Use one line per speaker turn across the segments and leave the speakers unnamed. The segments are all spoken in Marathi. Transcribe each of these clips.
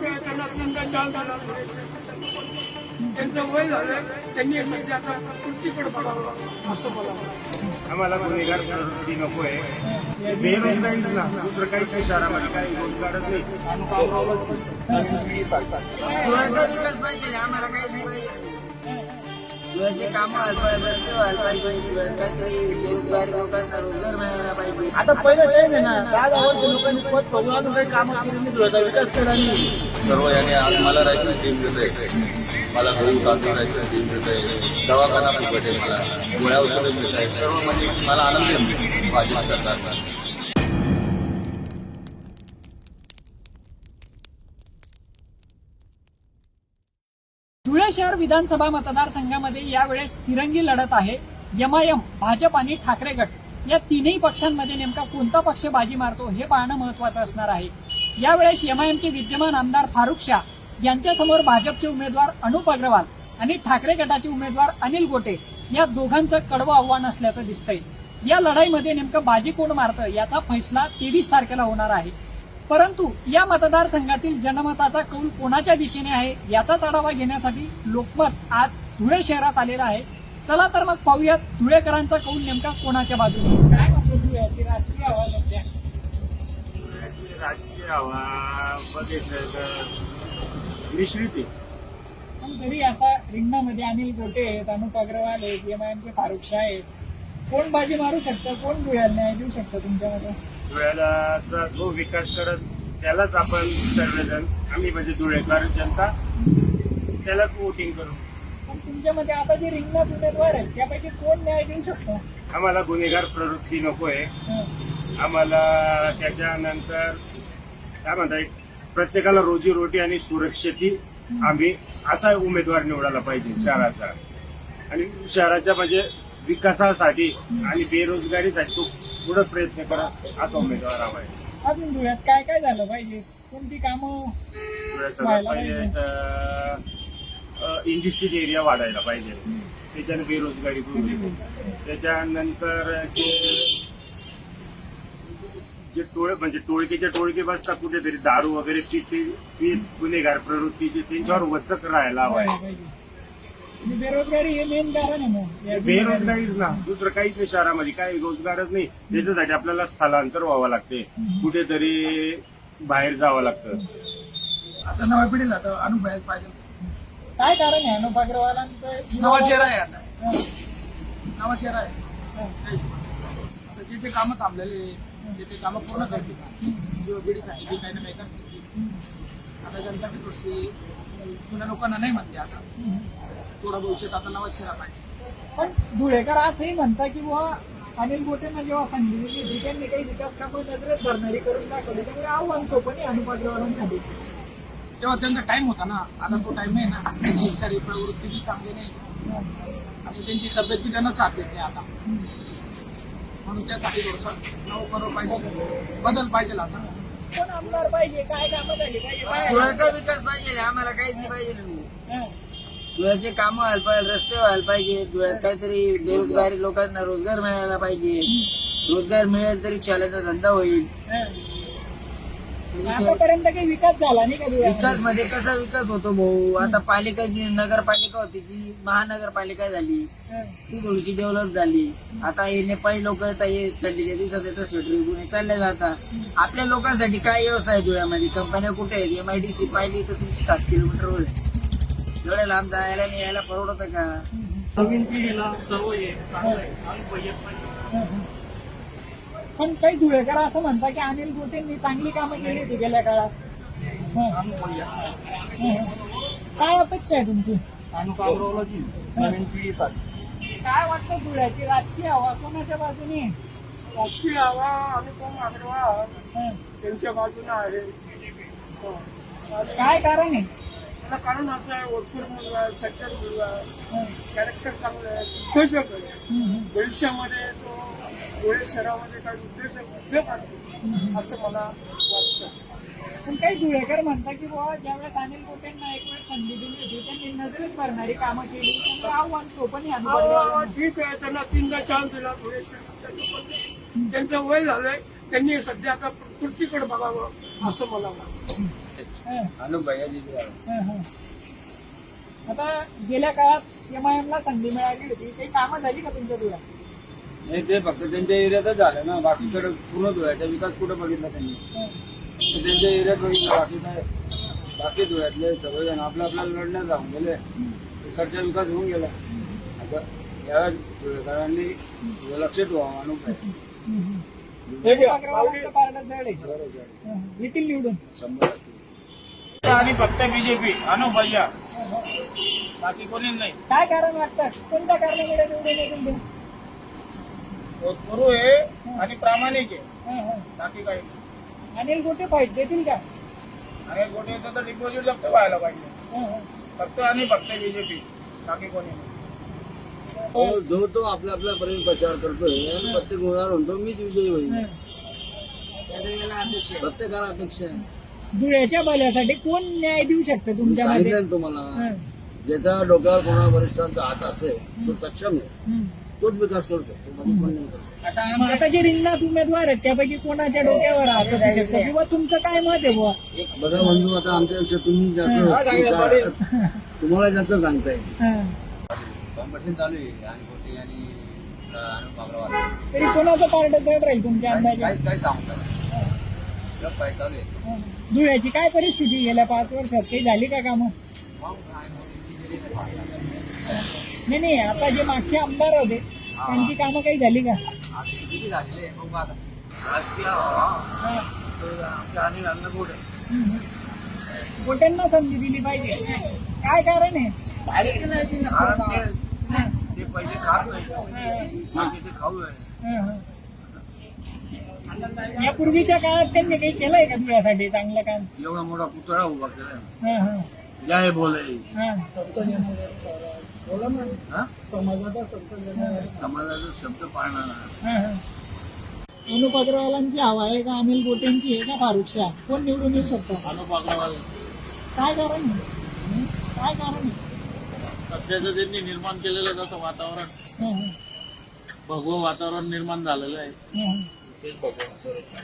त्यांना तीनदा चाल झाला त्यांचं वय झालं त्यांनी सध्या आता कृतीकडे बघावं असं बोलावं
आम्हाला गुन्हेगार प्रवृत्ती नको आहे बेरोजगारीच ना दुसरं काही काही शहरामध्ये काही रोजगारच नाही
विकास पाहिजे आम्हाला काहीच नाही. पाहिजे कामं काम व्हायला पाहिजे पाहिजे काहीतरी बेरोजगार लोकांना रोजगार मिळायला पाहिजे
आता टाइम आहे ना दहा दहा वर्ष लोकांनी पद बघून अजून काही कामं केली नाही विकास केला नाही
सर्व याने आज मला राशन टीम मिळत आहे मला गहू तांदूळ राशन टीम मिळत आहे दवाखाना फुकट आहे मला गोळ्या औषधं मिळत आहे सर्व म्हणजे मला आनंद मिळतो भाजप सरकारचा
धुळे शहर विधानसभा मतदारसंघामध्ये यावेळेस तिरंगी लढत आहे. एमआयएम भाजप आणि ठाकरे गट या तीनही पक्षांमध्ये नेमका कोणता पक्ष बाजी मारतो हे पाहणं महत्वाचं असणार आहे. यावेळेस एमआयएमचे विद्यमान आमदार फारुख शाह यांच्यासमोर भाजपचे उमेदवार अनुप अग्रवाल आणि ठाकरे गटाचे उमेदवार अनिल गोटे या दोघांचं कडवं आव्हान असल्याचं दिसतंय. या लढाईमध्ये नेमकं बाजी कोण मारतं याचा फैसला तेवीस तारखेला होणार आहे. परंतु या मतदारसंघातील जनमताचा कौल कोणाच्या दिशेने आहे याचाच आढावा घेण्यासाठी लोकमत आज धुळे शहरात आलेला आहे. चला तर मग पाहूयात धुळेकरांचा कौल नेमका कोणाच्या बाजूने. काय म्हणतो राजकीय सध्या?
राजकीय हवा बघितलं तर मिश्रित. आहे
पण तरी आता रिंगणामध्ये अनिल गोटे आहेत अनुप अग्रवाल आहेत एमआयएमचे फारुख शाह आहेत. कोण बाजी मारू शकतं? कोण धुळ्याला न्याय देऊ शकतं तुमच्या मते
धुळ्याचा जो विकास करत त्यालाच आपण सर्वजण आम्ही म्हणजे धुळेकर जनता त्यालाच वोटिंग करू.
पण तुमच्या मते आता जे रिंगणात उमेदवार आहेत त्यापैकी कोण न्याय देऊ शकतो?
आम्हाला गुन्हेगार प्रवृत्ती नको आहे. आम्हाला त्याच्यानंतर काय म्हणतात प्रत्येकाला रोजीरोटी आणि सुरक्षेची आम्ही असा उमेदवार निवडायला पाहिजे शहराचा. आणि शहराच्या म्हणजे विकासासाठी आणि बेरोजगारीसाठी तो पुढे प्रयत्न करत असा उमेदवार हवा आहे
अजून धुळ्यात काय काय झालं पाहिजे? कोणती कामं
थोडं सगळं
व्हायला
पाहिजे? तर इंडस्ट्रियल एरिया वाढायला पाहिजे. त्याच्याने बेरोजगारी दूर होईल. त्याच्यानंतर जे जे टोळ म्हणजे टोळकीच्या टोळकी बसतात कुठेतरी दारू वगैरे पिते गुन्हेगार प्रवृत्तीचे त्यांच्यावर वचक राहायला हवाय
पाहिजे. आणि बेरोजगारी हे मेन कारण आहे मग या
बेरोजगारीच ना. दुसरं काहीच नाही शहरामध्ये. काही रोजगारच नाही. त्याच्यासाठी आपल्याला स्थलांतर व्हावं लागते. कुठेतरी बाहेर जावं लागतं.
आता नव्या पिढीला आता अनुभवायला पाहिजे.
काय कारण आहे? अनुप अग्रवालांचं
नवा चेहरा आहे आता. नवा चेहरा आहे.
हं.
त्या हिशोबाने. आता जे ते कामं थांबलेले जे ते कामं पूर्ण करतील. युवा पिढी सांगितली काही ना काही करतील. आता जनता बी थोडीशी जुन्या लोकांना नाही म्हणते आता. थोडा भविष्यात आता नवा चेहरा पाहिजे
पण धुळेकर असंही म्हणता की बुवा अनिल गोटेंना जेव्हा दिली होती, त्यांनी काही विकास कामं नजरेत भरणारी करून दाखवली त्यामुळे आव्हान सोपं नाही अनुप अग्रवालांसाठी
तेव्हा त्यांचा टाइम होता ना. आता तो टाइम आहे ना. त्यांची शारीरिक प्रवृत्ती बी चांगली नाही. आणि त्यांची तब्येत बी त्यांना साथ देत नाही आता. म्हणून त्यासाठी थोडंसं नवं करावं पाहिजे बदल पाहिजे आता.
कोण आमदार पाहिजे? काय कामं झाली पाहिजे? काय
धुळ्याचा विकास पाहिजे आम्हाला काहीच नाही पाहिजे
हं.
धुळ्याचे काम व्हायला पाहिजे रस्ते व्हायला पाहिजे धुळ्यात काहीतरी बेरोजगारी लोकांना रोजगार मिळायला पाहिजे. रोजगार मिळेल तरी चालायचा धंदा होईल.
हं. आतापर्यंत काही विकास झाला नाही का
विकासमध्ये कसा विकास होतो भाऊ? आता पालिका जी नगरपालिका होती जी महानगरपालिका झाली. ती थोडीशी डेव्हलप झाली. आता हे नेपाळी लोक थंडीच्या दिवसात येतात स्वेटर विकून हे चालले जातात आपल्या लोकांसाठी काय व्यवसाय धुळ्यामध्ये? कंपन्या कुठे आहेत एमआयडीसी पाहिली तर तुमची सात किलोमीटर होईल एवढ्या लांब जायला आणि यायला परवडत का?
नवीन पिढीला सर्व हे चांगलं आहे अनुभव येत पाहिजे
पण काही धुळेकर असं म्हणता की अनिल गोटेंनी चांगली कामं केली होती गेल्या काळात हं. हं. काय अपेक्षा आहे तुमची
नवीन पिढीसाठी
काय वाटतं धुळ्याची राजकीय हवा कोणाच्या बाजूने?
राजकीय हवा अनुपम अग्रवाल
हं.
त्यांच्या बाजूने आहे हो. आणि
काय कारण आहे
त्याला कारण असं आहे वरपूर मुलगा आहे मुलगा आहे
हं.
कॅरेक्टर चांगलं आहे उद्योजक आहे
हं.
भविष्यामध्ये तो धुळे शहरामध्ये काही उद्योजक उद्योग आहे असं मला वाटतं.
पण काही धुळेकर म्हणतात की बाबा ज्यावेळेस अनिल गोटेंना एक वेळ संधी दिली होती त्यांनी नजरेत भरणारी कामं केली आव्हान सोपं
अहो,
अनुभव
ठीक आहे त्यांना तीनदा चान्स दिला धुळे शहरात पण त्यांचं वय झालंय त्यांनी सध्या आता कृतीकडे बघावं असं मला वाटतं.
हं. हं, हं. आता गेल्या काळात एमआयएम ला संधी मिळाली होती. काही कामं झाली का तुमच्या धुळ्यात?
नाही ते फक्त त्यांच्या एरियातच झालं ना. बाकीकडे पूर्ण धुळ्याचा विकास कुठं बघितला त्यांनी? तर त्यांच्या एरियात बघितलं बाकी काय बाकी धुळ्यातले सगळेजण आपल्या आपल्याला लढण्यात राहून गेले. इकडचा विकास होऊन गेला. आता या धुळेकरांनी लक्ष ठेवा अनुभव.
अग्रवालांचं पारडं जड आहे. येतील निवडून.
शंभर टक्के.
आणि फक्त बीजेपी अनु भैया. बाकी कोणीच नाही.
काय कारण वाटतं? कोणत्या कारणामुळे निवडून येतील?
गुरु आहे आणि प्रामाणिक आहे.
हं, हं.
बाकी काही नाही.
अनिल गोटे फाईट देतील का?
आणि गोटेचं तर डिपॉझिट जप्त व्हायला पाहिजे.
हं, हं.
फक्त आणि फक्त बीजेपी बाकी कोणी नाही.
हो, जो तो आपल्या आपल्यापर्यंत प्रचार करतोय आणि प्रत्येक मुलाला म्हणतो मीच विजयी होईल.
हं.
प्रत्येकाला अपेक्षा आहे.
धुळ्याच्या भल्यासाठी कोण न्याय देऊ शकतं तुमच्या
सांगितलं तुम्हाला.
हं,
ज्याचा डोक्यावर कोणा वरिष्ठांचा हात असेल तो सक्षम आहे.
हं.
तोच विकास करू शकतो. बाकी कोण नाही करू शकत.
मग आता जे रिंगणात उमेदवार आहेत त्यापैकी कोणाच्या डोक्यावर असू शकतो किंवा तुमचं काय मत आहे बुवा?
बघा बंधू आता आमच्यापेक्षा तुम्ही जास्त तुमचा- तुम्हाला जास्त सांगताय
हं.
कॉम्पिटिशन चालू आहे आणि कोटी आणि अनुप अग्रवाल
तरी कोणाचं पार्ट जड राहील तुमच्या अंदाजे?
काहीच काही सांगू काय गप्पा आहे, चालू आहे.
हं. धुळ्याची काय परिस्थिती गेल्या पाच वर्षात? काही झाली का कामं?
मग
नाही नाही आता जे मागचे आमदार होते त्यांची कामं काही झाली का?
किती बघू
हं. संधी दिली पाहिजे. काय कारण आहे?
कारण ते-
हं.
ते पैसे खात नाही
हं.
बाकी ते खाऊ आहे
हं, हं. या पूर्वीच्या काळात त्यांनी काही केलंय का धुळ्यासाठी? चांगलं काम?
एवढा मोठा पुतळा उभा केला
हं, हं.
जय बोले
हं.
हा? समाजाचा शब्द.
हं, हं. अनुप अग्रवालांची हवा आहे का? अनिल गोटेंची आहे का? फारुख शाह कोण निवडून येऊ शकतो?
अनुप अग्रवाल
काय कारण? काय कारण?
सध्याचं त्यांनी निर्माण केलेलं जसं वातावरण.
हं, हं.
भगवं वातावरण निर्माण झालेलं आहे.
हं,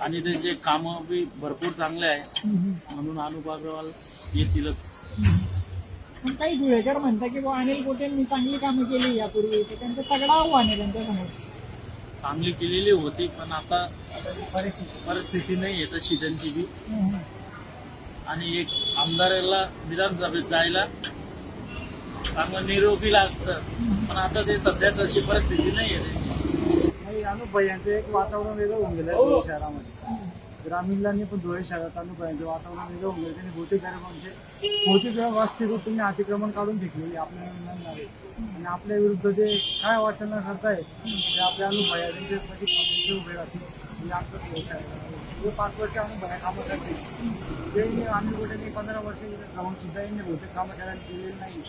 आणि त्यांचे कामं बी भरपूर चांगले आहे. म्हणून अनुप अग्रवाल येतीलच.
पण काही धुळेकर म्हणतात की बुवा अनिल गोटेंनी चांगली कामं केली यापूर्वी. ते त्यांचं तगडा आव्हान आहे त्यांच्यासमोर.
चांगली केलेली होती पण आता परिस्थिती नाही आहे तशी त्यांची बी.
हं, हं.
आणि एक आमदाराला विधानसभेत जायला चांगलं निरोगी लागतं. पण आता ते सध्या तशी परिस्थिती नाही आहे त्यांची.
अनुभव यांचं एक वातावरण वेगळं होऊन गेलं धुळे शहरामध्ये ग्रामीणलांनी पण धुळे शहरात अनुभव यांचं वातावरण वेगळं होऊन गेलं त्यांनी बहुतेक म्हणजे बहुतेक वेळा तुम्ही अतिक्रमण काढून फेकलेली आपल्याला मिळणारे आणि आपल्या विरुद्ध जे काय वाचन करतायत ते आपल्या अनुभव आहे त्यांचे पैसे कामाचे उभे राहतील म्हणजे आपलं धुळे शहर पाच वर्ष अनुभव आहे कामं करतील ते आम्ही कुठे पंधरा वर्ष राहून सुद्धा यांनी बहुतेक कामं करायला केलेली नाही.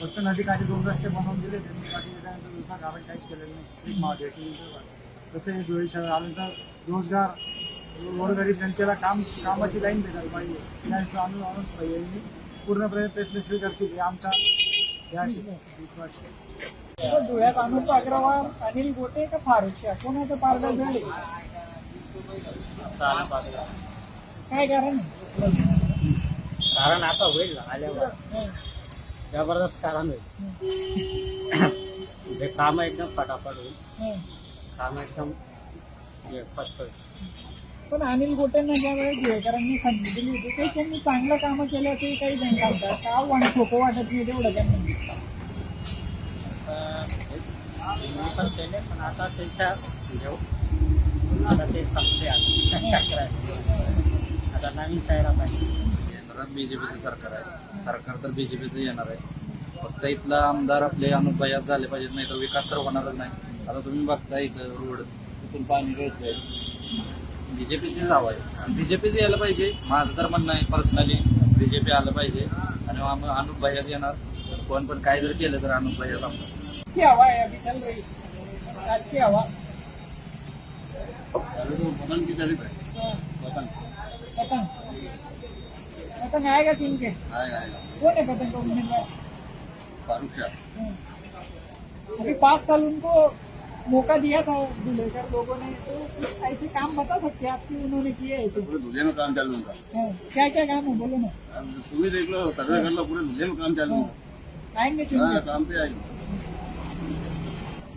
फक्त नदीकाठी दोन रस्ते बनवून दिले त्यांनी बाकी त्याच्यानंतर दुसरा कारण काहीच केलेलं नाही. एक महादेवाची तसं हे धुळे शहर आल्यानंतर रोजगार गोरगरीब जनतेला काम कामाची लाईन भेटायला पाहिजे. यांचा आणून आणून पाहिजे. पूर्णपणे प्रयत्नशील करतील हे आमचा या विश्वास.
धुळ्यात अनुप अग्रवाल अनिल गोटे का फारुख शाह कोणाचं पारडं आहे काय कारण?
कारण आता होईल आल्यावर.
हं,
जबरदस्त कारण होईल. हे काम एकदम फटाफट होईल.
हं.
काम एकदम होईल
पण अनिल गोटेंना ज्या वेळेस धुळेकरांनी संधी दिली होती ते त्यांनी चांगलं कामं केल्याचंही काही जण सांगतात का आव्हान सोपं वाटत नाही तेवढं त्यांनी
मी पण केले पण आता त्याच्या घेऊ. आता ते संपले आता. आता नवीन शायरा पाहिजे.
केंद्रात बीजेपीचं सरकार आहे. सरकार तर बीजेपीचं येणार आहे. फक्त इथला आमदार आपले अनुपयात झाले पाहिजेत नाही तर विकास तर होणारच नाही. आता तुम्ही बघता इथं रोड. इथून पाणी गळतंय बीजेपीचीच हवा आहे. बीजेपीच यायला पाहिजे. माझं तर म्हणणं आहे पर्सनली बीजेपी आलं पाहिजे. आणि आम- अनुप भैयाच येणार. कोण पण काय जर केलं तर अनुप भैयाच आमचं.
हवा आहे अभी चल रही राजकीय हवा.
आहे
हं. पतंग चीन के
आहे आहे.
कौन है पतंग का उम्मीदवार
फारुख शाह.
अभी पाँच साल उनको मौका दिया था धुलेकर लोगों ने तो कुछ ऐसे काम बता सकते हैं आपकी उन्होंने किए ऐसे?
पूरे धुले में काम चालू उनका
क्या क्या काम है? बोलो ना।
सुबह देख लो सर्वे कर लो पूरे धुले में काम चालू
आएंगे
हाँ काम पे आएंगे।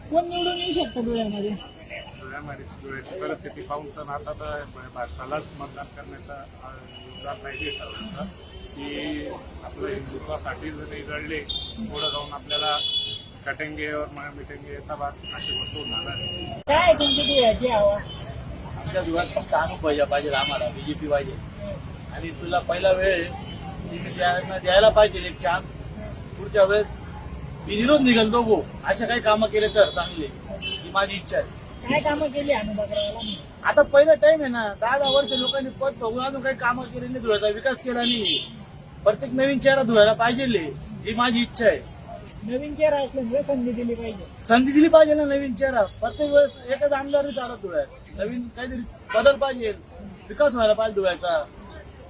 कोण निवडून येऊ शकतं धुळ्यामध्ये
धुळ्यामध्ये धुळ्याची परिस्थिती पाहून तर आता तर भाजपालाच मतदान करण्याचा विचार पाहिजे सर्वांचा. की आपलं हिंदुत्वासाठी जरी लढले पुढे जाऊन आपल्याला कटेंगे और मिटेंगे सभा अशी वस्तू होणार
काय तुमची धुळ्याची हवा?
आमच्या धुळ्यात फक्त अनुभव पाहिजे आम्हाला बीजेपी पाहिजे. आणि तुला पहिला वेळ द्यायला द्यायला पाहिजे एक चान्स पुढच्या वेळेस विरोध निघेल दोघो अशा काही कामं केले तर चांगले. ही माझी इच्छा आहे.
काय कामं केली अनुभागरावाला
आता पहिला टाइम आहे ना दहा दहा वर्ष लोकांनी पद बघून अजून काही कामं केली नाही धुळ्याचा विकास केला नाही. प्रत्येक नवीन चेहरा धुळ्याला पाहिजे ही माझी इच्छा आहे.
नवीन चेहरा असल्यामुळे संधी दिली पाहिजे.
संधी दिली पाहिजे ना नवीन चेहरा. प्रत्येक वेळेस एकच आमदार चालत धुळ्यात. नवीन काहीतरी बदल पाहिजे. विकास व्हायला पाहिजे धुळ्याचा.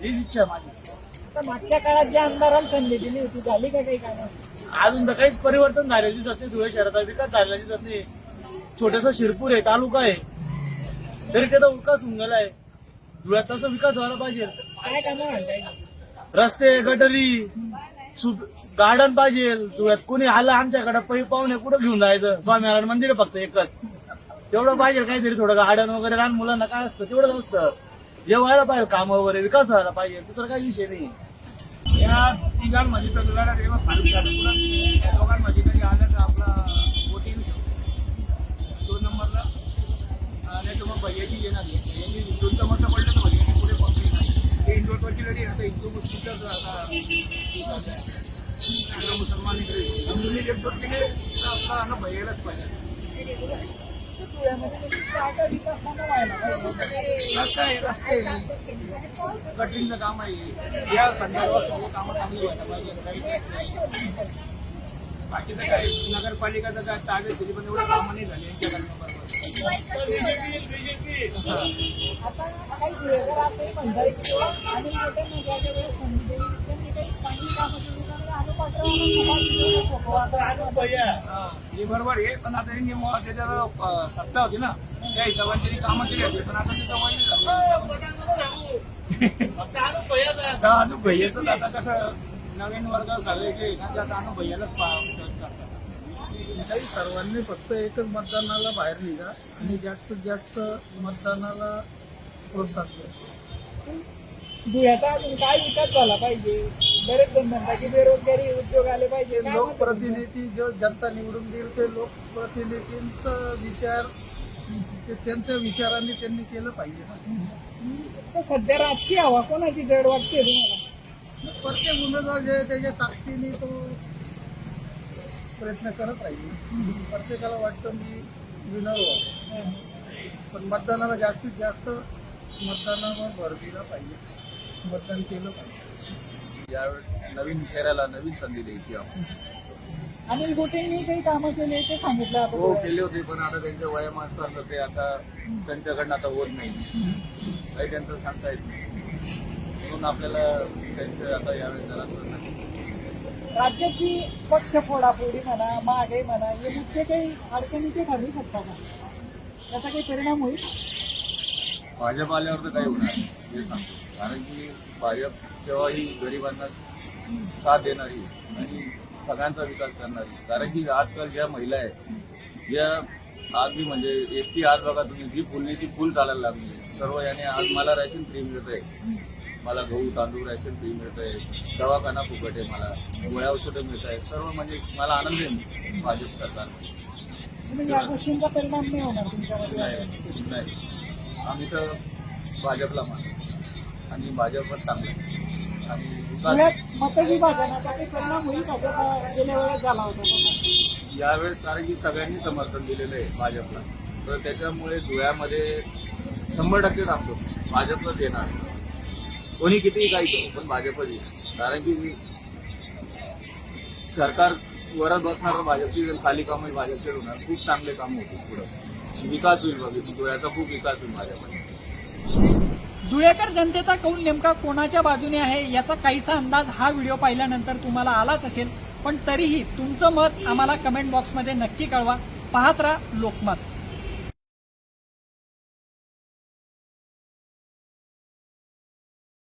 हीच इच्छा आहे माझी.
आता मागच्या काळात ज्या आमदाराला संधी दिली होती झाली का काही कामं?
अजून तर काहीच परिवर्तन झालेलं दिसत नाही धुळे शहराचा. विकास झालेला दिसत नाही. छोटासा शिरपूर आहे तालुका आहे. तरी त्याचा विकास होऊन गेलाय धुळ्यात तसा विकास व्हायला पाहिजे.
काय कामं म्हणताय?
रस्ते गटरी गार्डन पाहिजे धुळ्यात कोणी आलं आमच्याकडे पै पाहुणे कुठं घेऊन जायचं? स्वामीनारायण मंदिर फक्त एकच. तेवढं पाहिजे काहीतरी थोडं गार्डन वगैरे लहान मुलांना काय असतं तेवढंच असतं. जे व्हायला पाहिजे काम वगैरे विकास व्हायला पाहिजे दुसरा काही विषय नाही.
या तिघांमध्ये तर फार या दोघांमध्ये तरी आलं तर आपला वोटिंग दोन नंबरला. नाही तर मग भैयाची येणार आहे. पडलं तर तर आपला पाहिजे.
काय
रस्ते कठीणचं काम आहे. या संदर्भात सर्व कामं चांगली व्हायला पाहिजे बाकीचं काय नगरपालिकाचं काय ताब्यात तरी पण एवढं कामं नाही झाली यांच्या
आता
हे बरोबर आहे पण आता सत्ता होती ना त्या हिशोबाने त्यांनी कामं केली होती पण आता तिथं वय आता अनु भैयाचं आता कसं नवीन वर्ग आता अनु भैयालाच करतात.
काही सर्वांनी फक्त एकच मतदानाला बाहेर निघा आणि जास्तीत जास्त मतदानाला प्रोत्साहन द्या.
धुळ्याचा अजून काय विकास झाला पाहिजे? बरेच जण म्हणतात की बेरोजगारी उद्योग आले पाहिजे.
ते
काय म्हणतात?
लोकप्रतिनिधी जो जनता निवडून देईल ते लोकप्रतिनिधींचा विचार ते त्यांच्या विचारांनी त्यांनी केलं पाहिजे ना.
तर सध्या राजकीय हवा कोणाची जड वाटते तुम्हाला?
प्रत्येक उमेदवार जे आहे त्याच्या ताकदीने तो प्रयत्न करत राहील. प्रत्येकाला वाटतं मी विनर व्हावं पण मतदानाला जास्तीत जास्त मतदानावर भर दिला पाहिजे. मतदान केलं पाहिजे.
यावेळेस नवीन चेहऱ्याला नवीन संधी द्यायची आपण.
अनिल गोटेंनी काही कामं केले ते सांगितलं
हो
आपण
केले होते पण आता त्यांच्या वयामात चाललं ते आता त्यांच्याकडनं आता होत नाही. काही त्यांचं सांगता येत नाही. म्हणून आपल्याला त्यांचं आता यावेळेस जरा असं नाही.
राज्याची पक्ष फोडाफोडी म्हणा महागाई म्हणा हे मुख्य काही अडचणीचे ठरू शकतात का? त्याचा काही परिणाम होईल?
भाजप आल्यावर तर काही होणार हे सांगतो. कारण की भाजप केव्हाही गरिबांना साथ देणारी आणि सगळ्यांचा विकास करणारी कारण की आजकाल ज्या महिला आहेत ज्या अगदी म्हणजे एस टी आज बघा तुम्ही जी फुलली ती फुल चालायला लागली. सर्व याने आज मला रॅशन फ्री मिळत आहे मला गहू तांदूळ रॅशन फ्री मिळत आहे दवाखाना फुकट आहे मला. गोळ्या औषधं मिळत आहे सर्व म्हणजे मला आनंद आहे भाजप सरकार
म्हणून या गोष्टींचा परिणाम नाही.
आम्ही तर भाजपला मानतो. आणि भाजपवर चांगलं आहे. आणि विकास
पुण्यात मतविभाजनाचा काही परिणाम होईल का? जसा गेल्या वेळेस झाला होता. तसा?
यावेळेस कारण की सगळ्यांनी समर्थन दिलेलं आहे भाजपला. तर त्याच्यामुळे धुळ्यामध्ये शंभर टक्के टाकतो भाजपच येणार. कोणी कितीही काही करू पण भाजपच येईल. कारण की सरकार वरच बसणार भाजपची खाली कामही भाजपचे होणार. खूप चांगले काम होतील पुढं. विकास होईल बघितलं धुळ्याचा खूप विकास होईल माझ्यामध्ये.
धुळेकर जनतेचा कौल नेमका कोणाच्या बाजूने आहे याचा काहीसा अंदाज हा व्हिडिओ पाहिल्यानंतर तुम्हाला आलाच असेल. पण तरीही तुमचं मत आम्हाला कमेंट बॉक्समध्ये नक्की कळवा. पाहत राहा लोकमत.